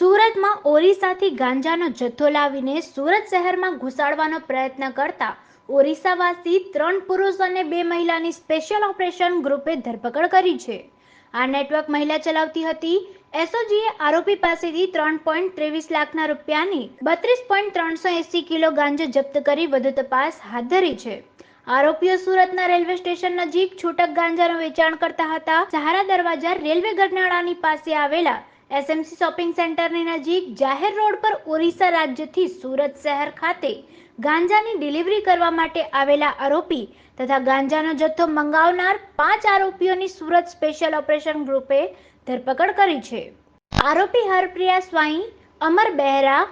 સુરતમાં ઓરિસ્સાથી ગાંજાનો જથ્થો લાવીને સુરત શહેરમાં ઘુસાડવાનો પ્રયત્ન કરતા ઓરિસ્સાવાસી ત્રણ પુરુષ અને બે મહિલાની સ્પેશિયલ ઓપરેશન ગ્રુપે ધરપકડ કરી છે. આ નેટવર્ક મહિલા ચલાવતી હતી. એસઓજીએ આરોપી પાસેથી ત્રણ પોઈન્ટ ત્રેવીસ લાખના રૂપિયાની બત્રીસ પોઈન્ટ ત્રણસો એસી કિલો ગાંજો જપ્ત કરી વધુ તપાસ હાથ ધરી છે. આરોપીઓ સુરતના રેલવે સ્ટેશન નજીક છૂટક ગાંજાનું વેચાણ કરતા હતા. સહારા દરવાજા રેલવે ગરનાળાની પાસે આવેલા એસએમસી શોપિંગ સેન્ટરની નજીક જાહેર રોડ પર ઓરિસ્સા રાજ્યથી સુરત શહેર ખાતે ગાંજાની ડિલિવરી કરવા માટે આવેલા આરોપી તથા ગાંજાનો જથ્થો મંગાવનાર પાંચ આરોપીઓની સુરત સ્પેશિયલ ઓપરેશન ગ્રુપે ધરપકડ કરી છે. આરોપી હરપ્રિયા સ્વાઈ, અમર બહેરા,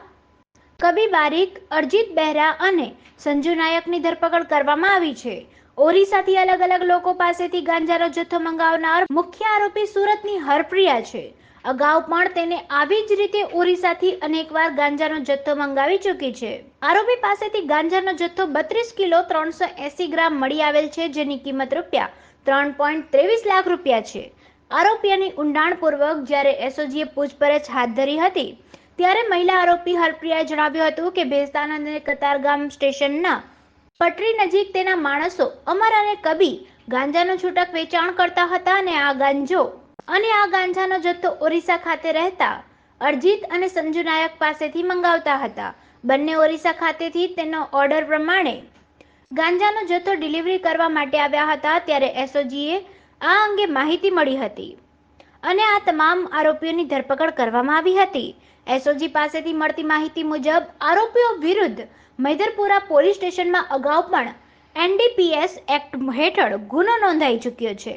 કબી બારીક, અરજીત બહેરા અને સંજુ નાયકની ધરપકડ કરવામાં આવી છે. ઓરિસ્સાથી અલગ અલગ લોકો પાસેથી ગાંજાનો જથ્થો મંગાવનાર મુખ્ય આરોપી સુરતની હરપ્રિયા છે. અગાઉ પણ તેને આવી જ રીતે ઓરિસ્સાથી અનેકવાર ગાંજાનો જથ્થો મંગાવી ચૂકી છે. આરોપી પાસેથી ગાંજાનો જથ્થો બત્રીસ કિલો ત્રણસો એસી ગ્રામ મળી આવેલ છે, જેની કિંમત રૂપિયા ત્રણ પોઈન્ટ ત્રેવીસ લાખ રૂપિયા છે. આરોપીઓની ઊંડાણપૂર્વક જ્યારે એસઓજીએ પૂછપરછ હાથ ધરી હતી, ત્યારે મહિલા આરોપી હરપ્રિયાએ જણાવ્યું હતું કે ભેસ્તાનંદ અને કતારગામ સ્ટેશનના પટરી નજીક તેના માણસો અમર અને કબી ગાંજાનું છૂટક વેચાણ કરતા હતા અને આ ગાંજો અને આ ગાંજાનો જથ્થો ઓરિસ્સા ખાતે રહેતા અરજીત અને સંજુ નાયક પાસેથી મંગાવતા હતા. બંને ઓરિસ્સા ખાતેથી તેનો ઓર્ડર પ્રમાણે ગાંજાનો જથ્થો ડિલિવરી કરવા માટે આવ્યા હતા ત્યારે એસઓજીએ આ અંગે માહિતી મળી હતી અને આ તમામ આરોપીઓની ધરપકડ કરવામાં આવી હતી. એસઓજી પાસેથી મળતી માહિતી મુજબ આરોપીઓ વિરુદ્ધ મૈદરપુરા પોલીસ સ્ટેશનમાં અગાઉ પણ એનડીપીએસ એક્ટ હેઠળ ગુનો નોંધાઈ ચૂક્યો છે.